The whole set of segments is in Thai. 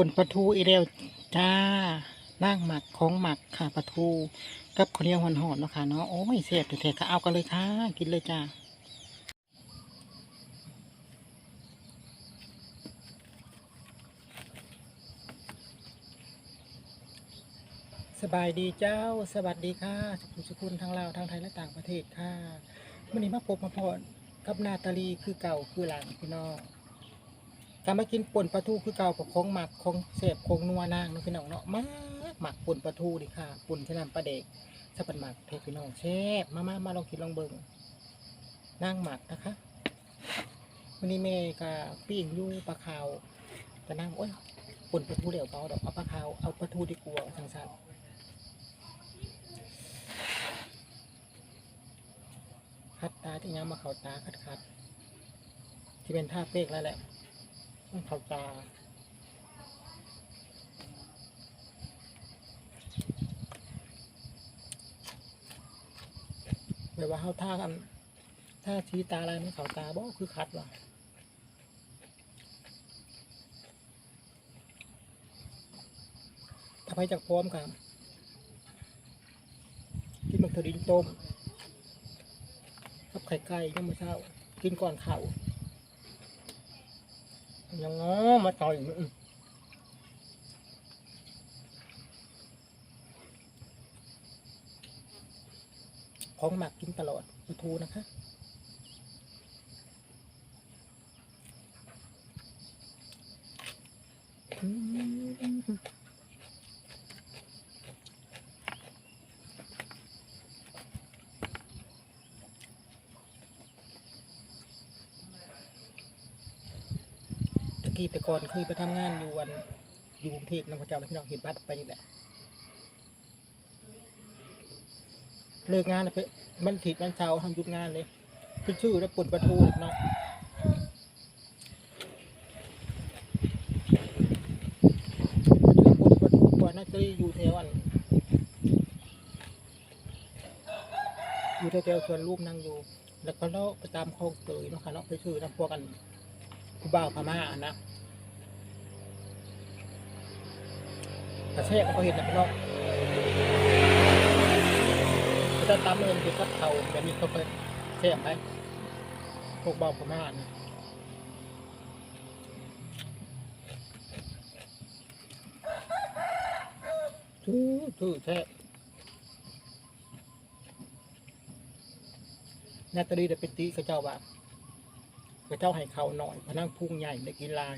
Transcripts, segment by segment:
ป่นปลาทูอีเดียวจ้าล่างหมักของหมักค่ะปลาทูกับข้าวเหนียวหอนๆเนาะค่ะเนาะโอ้ยเสียบแต่ก็เอากันเลยค่ะ กินเลยจ้าสบายดีเจ้า สวัสดีค่ะสุขุมสุขุนทั้งลาวทั้งไทยและต่างประเทศค่ะวันนี้มาพบมาพอกับนาตาลีคือเก่าคือหลังพี่น้อง การมากินป่นปลาทูคือเก่ากับของหมักของเสพของนัวนางเนาะพี่น้องเนาะมากหมักป่นปลาทูดิค่ะป่นชะนำปลาเด็กถ้าเป็นหมักเทพี่น้องแซ่บมามามาลองกินลองเบิ่งนั่งหมักนะคะวันนี้เมย์กับปิ้งยูปลาขาวแต่นั่งโอ้ยป่นปลาทูเดี๋ยวเปล่าดอกเอาปลาขาวเอาปลาทูดีกว่าสังสรรค์คัดตาที่ยังมาเขาตาคัดคัดที่เป็นท่าเป๊กแล้วแหละ ต้องเข้าตาแบบว่าเขาท่ากันท่าชี้ตาอะไรไม่เขาตาบ่คือคัดว่ะถ้าไปจากพร้อมกันกินมักถดินต้มกับไข่ไก่ยังไม่เช้า กินก่อนเข่า ยังง้อมาต่อยของหมักกินตลอดปลาทูนะคะอืมตะ กี้แต่ก่อนเคยไปทำงานอยู่วันอยู่กรุงเทพนะพระเจ้าพี่น้องเห็นบัตรไปนี่แหละเลิกงานแล้วไปมันถิดมันเช้าทำหยุดงานเลยขึ้นชื่อแล้วปนประทูเนาะปนประทูก่อนน่าจะอยู่แถวอันอยู่แถวๆสวนรูปนั่งอยู่ แล้วก็เลาะไปตามคลองเตยเนาะค่ะเนาะไปซื้อน้ำพวกกัน ผู้บ่าวพม่าอะนะกระแทกเขาเห็นนะพี่น้องถ้าตามเงินคือก็เท่าแบบนี้เขาไปแช่ไปพวกเบาประมาณนี้ทื่อทื่อแท้นาตาลีเดเป็นตีเขาเจ้าว่า เขาเจ้าให้เขาหน่อยพนังพุ่งใหญ่ในกินลา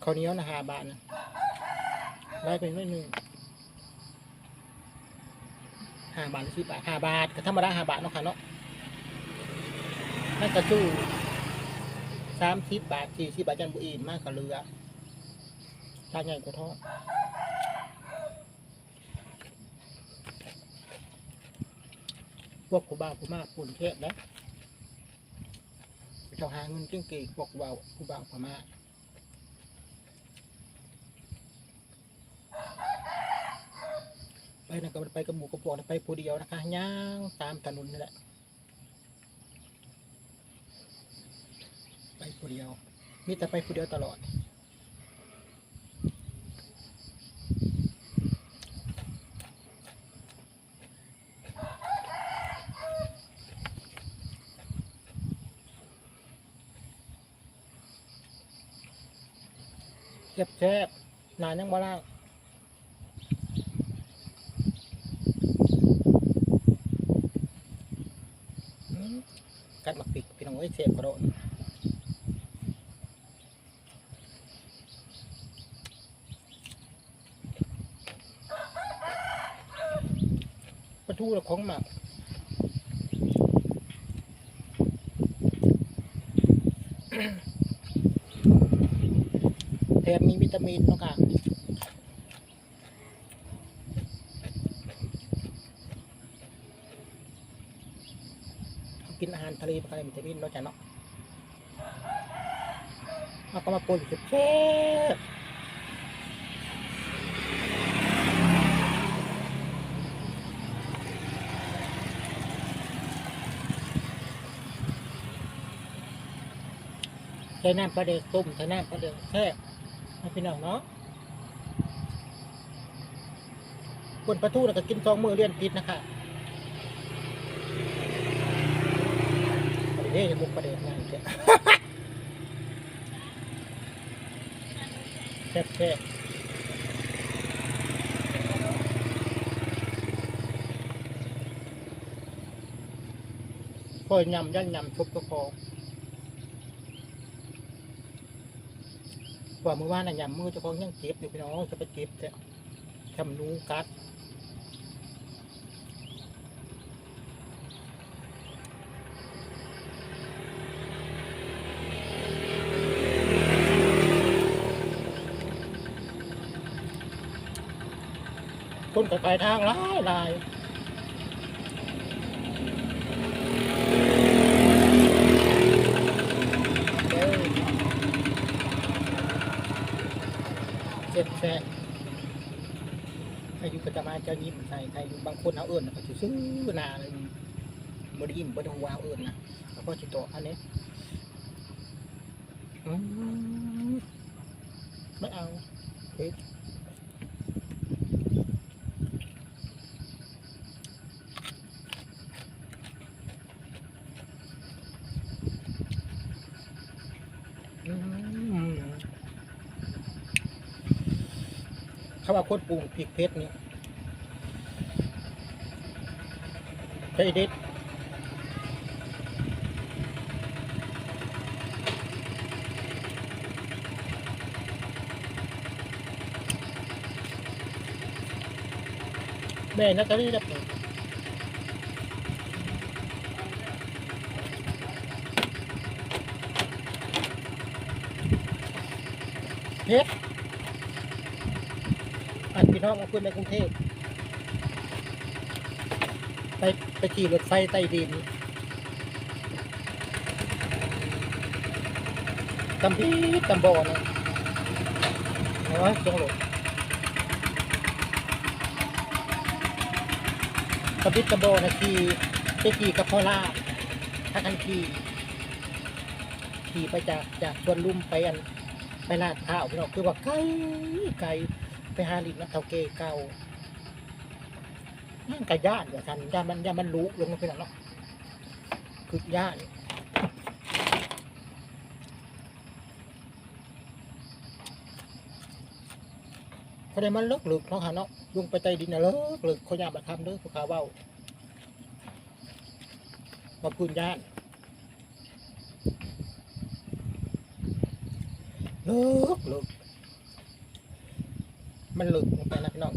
เขาเนี้ยนะหาบานะได้เป็นไม่หนึ่งห้าบาทหรือสิบบาทห้าบาทก็ธรรมดาห้าบาทเนาะค่ะเนาะนั่นก็สู้สามสิบบาทสี่สิบบาทจันบุอีนมากกว่าเรือทางใหญ่กว่าท่อพวกผู้บ่าวผู้มากปุ่นเทพนะ จ้าหาเงินเก่งๆพวกผู้บ่าผู้บ่าวพม่าไปนะก็ไปกับหมูกระปองไปผู้เดียวนะคะย่างตามถนนนี่แหละไปผู้เดียวมีแต่ไปผู้เดียวตลอด แซ่บแซ่บๆนานยังบ่ล่างกัดหมักปิกพี่น้องเอ้ยเสียบกระโดดปลาทูและของหมัก แถมมีวิตามินเนาะค่ะกินอาหารทะเลมันก็ได้วิตามินเนาะจ้ะเนาะเอาก็มาปนเช็บใช้น้ำปลาเดือกต้มใช้น้ำปลาเดือกแช่ ให้พี่นังเนาะบนประตูแล้วก็กินสองมือเลี้ยนปิดนะคะเดี๋ยวมุกประเดี๋ยวนั่นเถอะแซ่บๆคอยำย่างยำชุบก็พอ ว่าเมื่อวานน่ะยำมือเจ้าของยังเจ็บอยู่พี่น้องจะไปเจ็บแต่ทำนูกัดคนกับไปทางหลายหลายเอ้ยเจ็บแสบอายุก็จะมา เจ้ายิ้มใส่ใครบางคนเอาเอิญเขาจะซื้อหนาเลยบไดยิ้มบไดหัวเอาเอิญนะแล้วก็จิตโตอันนี้ไม่เอาเฮ้ยเขาว่าคนปรุงพริกเพชรนี่ ใช่เด็ดแม่นัตตาลีรับหนึ่ง ไปไปขี่รถไฟใต้ดินตำพีตำบอนะเอาไว้ตรงหลดตำพีตำบอนะขี่ไปขี่กับพ่อลาถ้ากันขี่ขี่ไปจากจากสวนลุ่มไปอันไปลาดข้าวพี่น้องคือว่าไกลไกลไปหาลินน้ำเตาเกเก่า นั่นกะย่านว่าทันย่านมันย่านมันรู้ลงมาพี่น้องเนาะคือย่านเขาได้มันเลิกหลึกเนาะค่ะเนาะลงไปใต้ดินนะเลิกหลึกเขาอยากมาทำเด้อเขาขาเว้ามาพูนย่านเลิกเลิกมันเลิกลงไปนะพี่น้อง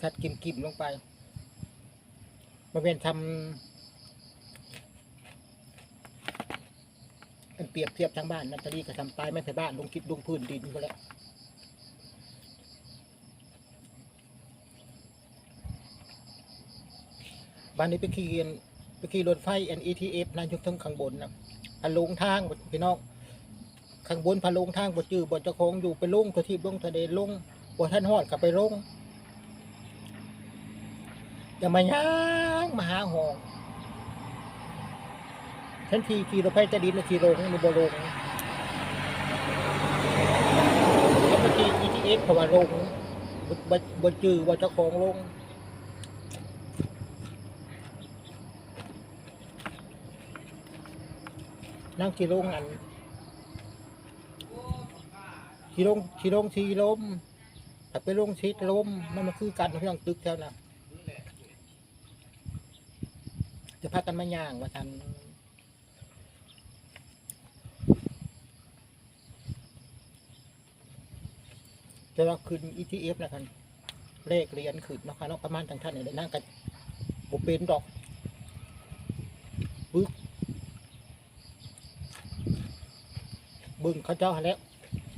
ชัดกิมกิมลงไป มาเป็นทำเป็นเปรียบเทียบทางบ้านนัตตาลีกับทำปลายไม่ใช่บ้านลงคิดลงพื้นดินก็แล้วบ้านนี้ไปขี่กันไปขี่รถไฟ NETF นะอยุคทั้งข้างบนนะอันลงทางพี่น้องข้างบนพะลงทางบ่จื้อบ่เจ้าของอยู่ไปลงตัวทีบลงทะเลลงบ่ท่านฮอดกลับไปลง อย่ามาย่างมาหาหองฉันทีขี่รถไฟใต้ดินมาขี่ลงนี่บ่ลงแล้วมาขี่ ETS เพราะว่าลงบบบจือบ่เจ้าของลงนั่งขี่ลงอันขี่ลงขี่ลงชีลมแต่ไปลงชีลมมันมาคือกันพี่องตึกแถวน่ะจะ พากันมาย่างว่าทันจะว่าขึ้น ETF นะคันเลขเรียญขึ้นนะคะเนาะประมาณทางท่านเนี่ยนั่งกันบุเป็นดอกบึกบึ้งเขาเจ้าแล้ว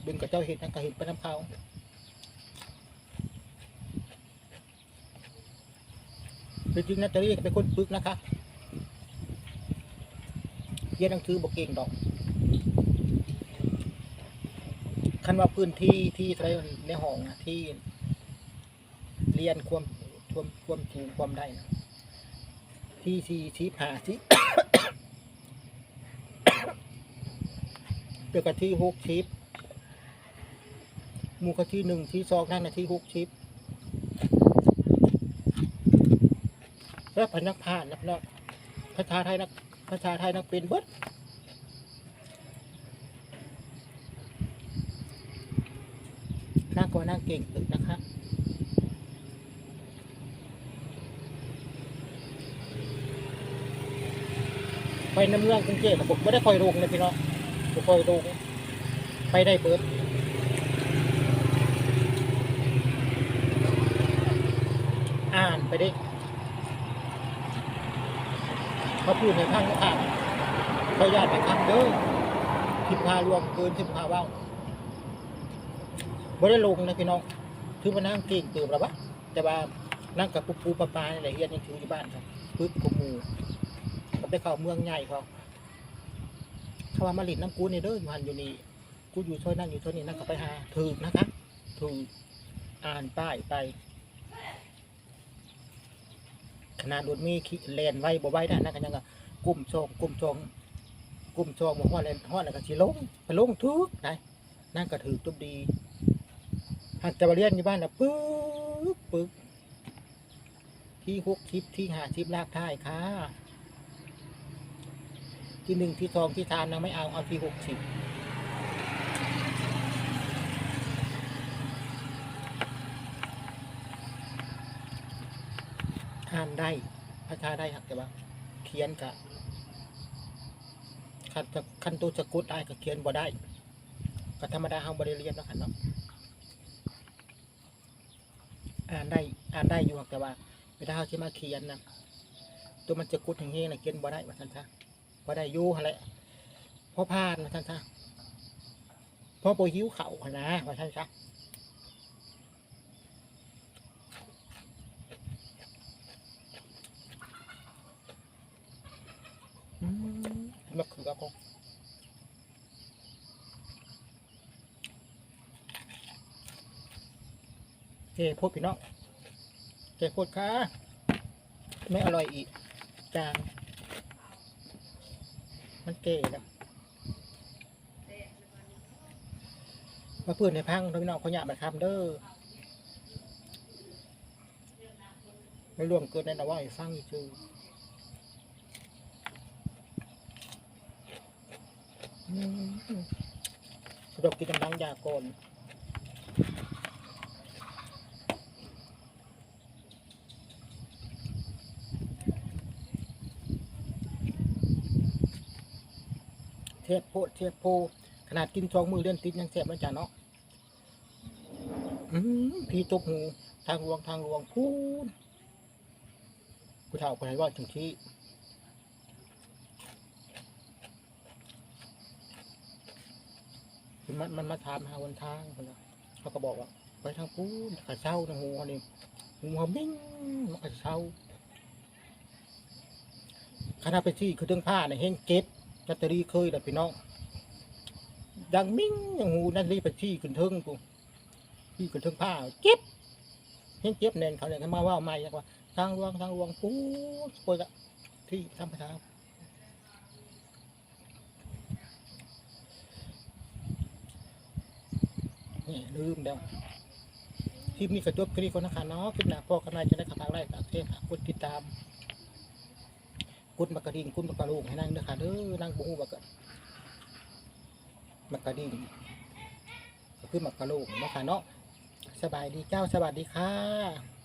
ดึงกับเจ้าเห็ดนั่นก็เห็ดไปน้ำเขาจริงๆนะจะเรียกเป็นคนปึกนะคะ เรียนหนังสือบอกเก่งดอกคันว่าพื้นที่ที่อะไรในห้องนะที่เรียนความความความสูงความได้นะที่สี่ชี้ผ่าชี้เดียวกับที่หกชิปมู่ก็ที่หนึ่งที่สองนั่นนะที่หกชิปแล้วพนักผ่านนักเนาะภาษาไทยนัก ภาษาไทยนักเป็นเบิดน่ากลัวน่าเก่งตึกนะคะไปน้ำเมืองกรุงเทพผมไม่ได้คอยลงเลยพี่น้องบ่คอยลงไปได้เบิดอ่านไปดิ เขาพูดในทางอ่านเขาญาติไปทำเด้อทิมพารวมเกินทิมพาว้าบ่ได้ลงนะพี่น้องคือมานั่งเก่งเติมแล้ววะแต่ว่านั่งกับปูปูปลาปลาอะไรเฮียนยังถืออยู่บ้านครับปึ๊บกับหมูก็ไปเข้าเมืองใหญ่เขาเขาว่ามาหลินน้ำกูนี่เด้ออยู่หันอยู่นี่กูอยู่ซอยนั่นอยู่ซอยนี้นั่งก็ไปหาถือนะคะถืออ่านป้ายไป ขนาดรถมีขี่เลนไว้บ่ไว้ได้นะกันยังก็กุ่มโชงกุ่มโชงกุ่มโชงบ่ฮอดเลนฮอดแล้วก็สิลงไปลงทุกได้นั่นก็ถือตุบดีหากจะมาเรียนอยู่บ้านนะปึ๊กปึ๊กที่หกชิปที่หาชิปลากท้ายค่ะที่หนึ่งที่สองที่สามนะไม่เอาเอาที่หกชิป อ่านได้ภาษาได้หักแต่ว่า เขียนกะคันคันตัวสะกดได้ก็เขียนบ่ได้ก็ธรรมดาเฮาบ่ได้เรียนเนาะคันเนาะอ่านได้อ่านได้อยู่หรอกแต่ว่าเวลาเฮาสิมาเขียนนะตัวมันจะกุดแห้งๆน่ะเขียนบ่ได้ว่าซั่นซะบ่ได้อยู่หั่นแหละพอผ่านว่าซั่นซะพอบ่หิวข้าวหั่นนะว่าซั่นซะ อื มะเขือพงเจพูดพี่น้องเจพูดค่ะไม่อร่อยอีกจางมันเก๋แล้วมาปืนในพังพี่น้องเขาหยาบมาทำเด้อไม่รวมเกินในนะว่าให้ฟังอีกชื่อ อืมสะ ดวกกินกำลังยากรเทียบโพเทียบโพขนาดกินสองมือเล่นติดยังเสียบมันจ้ะเนาะอืมพี่ตกหูทางหลวงทางหลวงพูนกูเท่าคนไหนว่าถึงที่ มันมันมาถามหาวันทางคนละเขาก็บอกว่า ไปทางปูนกระเช้าทางหัวนี่หัวมิ่งมันกระเช้าคณะไปที่คือเรื่องผ้าเนี่ยเฮงเก็บจัตรีเคยแต่พี่น้องดังมิ่งอย่างหูนั่นรีไปที่ขึ้นเทิงกูที่ขึ้นเทิงผ้าเก็บเฮงเก็บเนนเขาเนี่ยมาว่าไม่ว่า ทางรวงทางรวงปูนปยที่ทำประทา นี่ลืมแล้วคลิปนี้ก็จบคลิปคนนะคะเนาะคลิปหน้าพ่อกันนายจะได้ขับทางไล่ตากเทพกดติดตามกดมากระดิ่งกดมากระลูกให้นั่งเด้อค่ะเด้อนั่งบุ้งมากระมากระดิ่งก็คือมากระลูกนะคะเนาะสบายดีเจ้าสวัสดีค่ะ